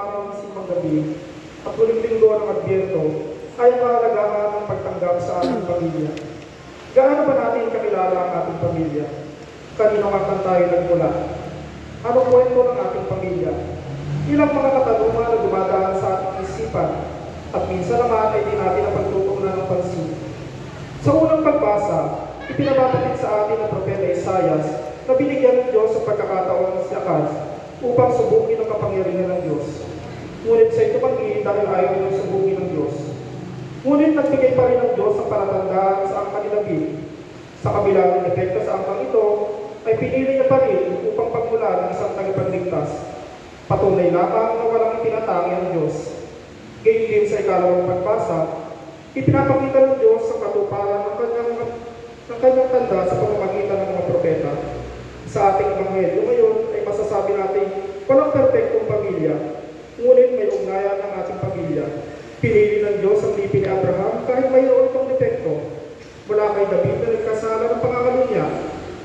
araw ng simbang gabi at huling linggo ng Adbyento ay kahalagahan ng pagtanggap sa ating pamilya. Gaano ba natin kakilala ang ating pamilya? Kanino nga kan tayo nagmula? Ano kwento ng ating pamilya? Ilang mga katanungan na dumadaan sa ating isipan at minsan naman ay di natin napagtutuunan ng pansin. Sa unang pagbasa, ipinababatid sa atin ng Propeta Isayas na binigyan ng Diyos sa pagkakataon ng siyakas upang subukin ang kapangyarihan ng Diyos. Ngunit sa ito pagiging dahil ayaw niyang subukin ng Diyos. Ngunit nagbigay pa rin ng Diyos ang palatandaan sa angkan ni David. Sa kabila ng epekto sa angkang ito, ay pinili niya pa rin upang pagmula ng isang tagapagligtas. Patunay lamang na walang itinatangi ang Diyos. Gayun din sa ikalawang pagbasa, ipinapakita ng Diyos ang katuparan ng kanyang, ng kanyang tanda sa pamamagitan ng mga propeta. Sa ating ebanghelyo ngayon ay masasabi natin walang perpektong pamilya, ngunit may ugnayan ng ating pamilya. Pinili ng Diyos ang lipi ni Abraham kahit mayroon itong depekto. Mula kay David na nagkasala ng pangangalo niya,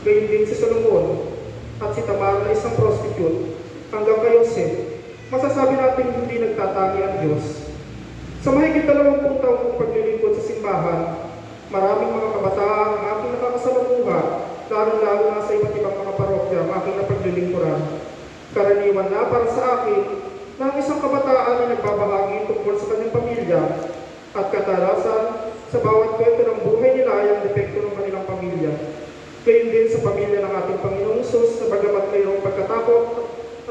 gayon din si Solomon at si Tamar na prostitute hanggang kay Jose. Masasabi natin hindi nagtatangi ang Diyos. Sa mahigit dalawampung taong kong paglilingkod sa simbahan, maraming mga kabataan ang aking nakakasalamuha, lalo-lalo na sa iba't ibang mga parokya ang aking napaglilingkuran. Karaniwan na para sa akin na ang isang kabataan ay nagbabahagi tungkol sa kanyang pamilya at kadalasan sa bawat kwento ng buhay nila ay ang depekto ng kanilang pamilya. Gayon din sa pamilya ng ating Panginoong Sus na bagamat pagkatakot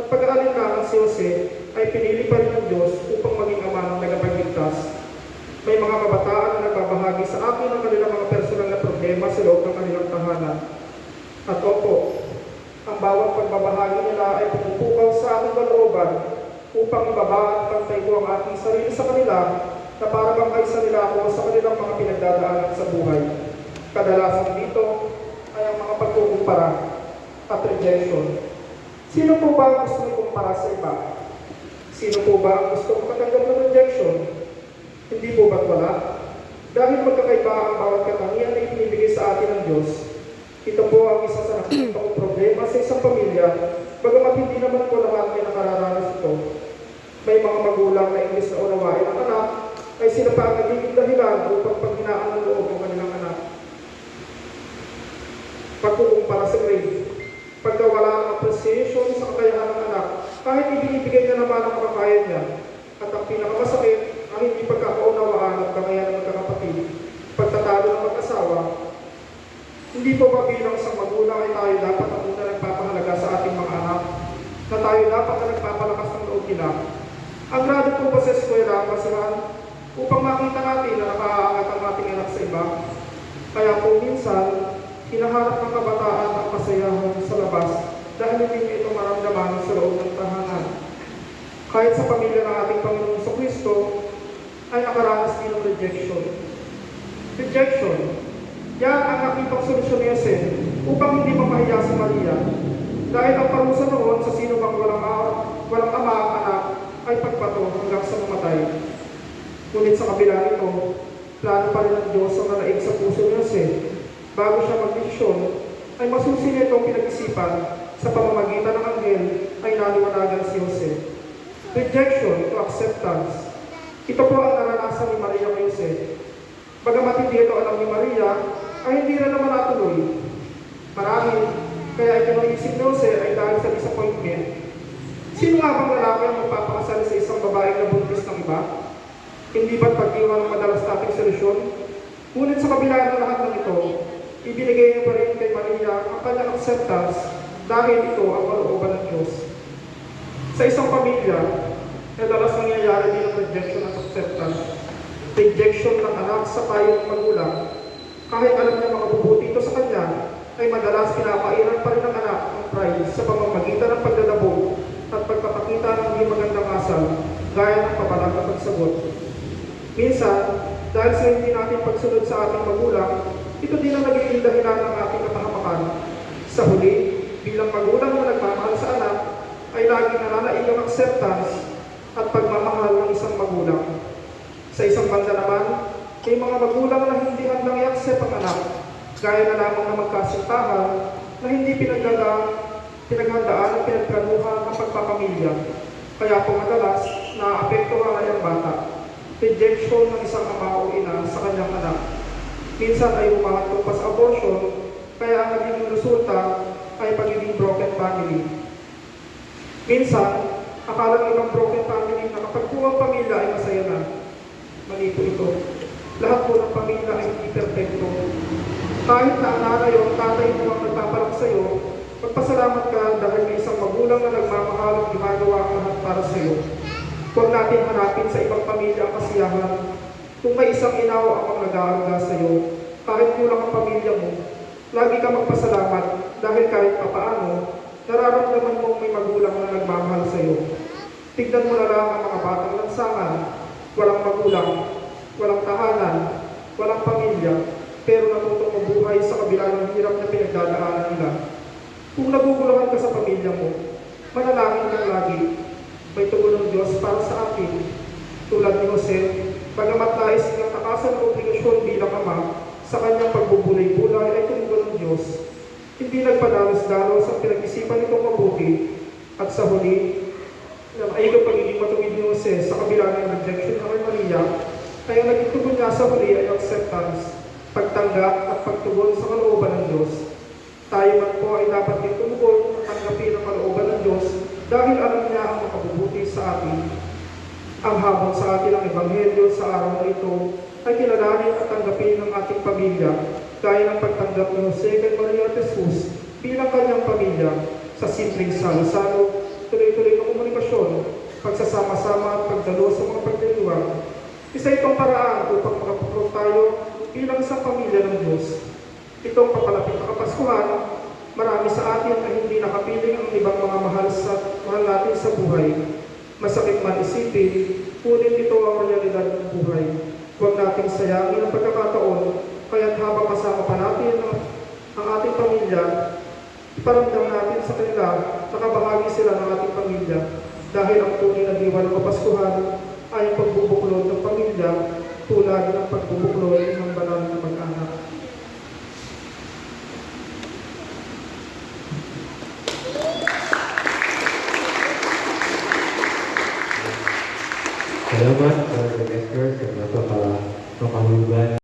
at pag-aalinlangan si Jose ay pinili pa rin ng Diyos upang maging ama ng tagapagligtas. May mga kabataan na nagbabahagi sa akin ng kanilang mga personal na problema sa loob ng kanilang tahanan. At opo, ang bawat pagbabahagi nila ay pumupukaw sa aking kalooban upang ibaba at pantay ko ang aking sarili sa kanila na para bang kaisa nila ako sa kanilang mga pinagdadaanan sa buhay. Kadalasan dito ay ang mga pagkukumpara at rejection. Sino po ba ang gusto ikumpara sa iba? Sino po ba ang gusto makatanggap ng rejection? Hindi po ba't wala? Dahil magkakaiba ang bawat katangian na ibinibigay sa atin ng Diyos, ito po ang isa sa nakikita kong problema sa isang pamilya, bagamat hindi naman po lahat may nakararanas ito. May mga magulang na imbis na unawain ang anak, ay sila pa ang nagiging dahilan upang panghinaan ng loob ng kanilang anak. Pagkukumpara sa grade, pagka wala ng appreciation sa kakayahan ng anak, kahit ibinibigay niya naman ang makakaya niya, at ang pinakamasakit, ang hindi pagkakaunawaan at kakayahan ng magkakapatid, pagtatalo ng mag-asawa, hindi po ba bilang isang magulang ay tayo dapat ang una nagpapahalaga sa ating mga anak, na tayo dapat na nagpapalakas ng loob nila. Ang grado po ba sa eskwela, kasihan, upang makita natin na nakaaangat ang ating anak sa iba. Kaya po minsan, hinahanap ng kabataan ang kasayahan sa labas dahil hindi niya ito maramdaman sa loob ng tahanan. Kahit sa pamilya ng ating Panginoon sa Kristo, ay nakaranas din ng rejection. Rejection. Yan ang nakitang solusyon ni Jose upang hindi mapahiya si Maria. Dahil ang parusa noon sa sino bang walang, walang ama anak ay pagpato hanggang sa mamatay. Ngunit sa kabila nito, plano pa rin ng Diyos ang nalaig sa puso ni Jose. Bago siya magdesisyon, ay masusi itong pinag-isipan sa pamamagitan ng anghel ay naliwanagan si Jose. Rejection to acceptance. Ito po ang naranasan ni Maria Jose. Bagamat hindi ito alam ni Maria, ay hindi na naman natuloy. Marami, kaya ikinuisip ni Jose ay dahil sa disappointment. Sino nga bang lalaki ang magpapakasal sa isang babaeng na buntis ng iba? Hindi ba't pag-iwan ang madalas nating solusyon? Ngunit sa kabila ng lahat ng ito, ibinigay niya pa rin kay Maria ang kanyang acceptance dahil ito ang kalooban ng Diyos. Sa isang pamilya, madalas nangyayari din ang rejection at acceptance. Rejection ng anak sa payo ng magulang. Kahit alam niya makabubuti ito sa kanya, ay madalas pinapairan pa rin ng anak ang pride sa pamamagitan ng pagdadabog at pagpapakita ng hindi magandang asal gaya ng papalag at pagsagot. Minsan, dahil sa hindi natin pagsunod sa ating magulang, ito din ang nagiging dahilan ng ating kapahamakan. Sa huli, bilang magulang na nagmamahal sa anak, ay lagi nananaig ang acceptance at pagmamahal ng isang magulang. Sa isang banda naman, may mga magulang na hindi handang i-accept ang anak, gaya na lamang na magkasintahan na hindi pinagdadaan, pinaghandaan at pinagplanuhan ang pagpapamilya. Kaya po madalas, naapektuhan ay ang bata. Rejection ng isang ama o ina sa kanyang anak. Minsan ay humahatong pa sa abortion, kaya ang nagiging resulta ay pagiging broken family. Minsan, akala ng ibang broken family na kapag po ang pamilya ay masaya na. Mali po ito. Lahat po ng pamilya ay hindi perfecto. Kahit na ang nanay o ang tatay mo ang nagpapalak sa iyo, magpasalamat ka dahil may isang magulang na nagmamahal at ginagawa ang lahat para sa iyo. Huwag natin hanapin sa ibang pamilya ang kasiyahan. Kung may isang inaw ang nag-aaruga sa iyo, kahit kulang ang pamilya mo, lagi ka magpasalamat dahil kahit papaano, nararamdaman mong may magulang na nagmamahal sa iyo. Tignan mo na lang ang mga batang lansangan, walang magulang, walang tahanan, walang pamilya, pero natutong mabuhay sa kabila ng hirap na pinagdadaanan nila. Kung naguguluhan ka sa pamilya mo, manalangin kang lagi. May tugon ng Diyos para sa atin. Tulad ni Jose, bagamat nais niyang takasan ang obligasyon bilang ama, sa kanyang pagbubulay-bulay ay tumugon ng Diyos. Hindi nagpadalos-dalos ang pinag-isipan nitong mabuti at sa huli, na maigong pagiging matuwid ni Jose sa kabila ng rejection ng Maria, kaya naging tugon niya sa huli ay acceptance, pagtanggap at pagtugon sa kalooban ng Diyos. Tayo man po ay dapat din tumugon at tanggapin ang kalooban ng Diyos dahil alam niya ang makabubuti sa atin. Ang habang sa atin ang Ebanghelyo sa araw na ito ay kilalanin at tanggapin ng ating pamilya gaya ng pagtanggap ni Jose kay Maria bilang kanyang pamilya sa simpleng salo-salo, tuloy-tuloy na komunikasyon, pagsasama-sama at pagdalo sa mga pagdiriwang. Isa itong paraan upang makapakrot tayo bilang isang pamilya ng Diyos. Itong papalapit na Kapaskuhan, marami sa atin na hindi nakapiling ang ibang mga mahal, sa, mahal natin sa buhay. Masakit man isipin, ngunit ito ang realidad ng buhay. Huwag nating sayangin ang pagkakataon, kaya't habang kasama pa natin ang, ang ating pamilya, iparamdam natin sa kanila na kabahagi sila ng ating pamilya dahil ang tunay na diwa ng Kapaskuhan ay ang pagbubuklod ng pamilya tulad ng pagbubuklod ng banal na mag-anak.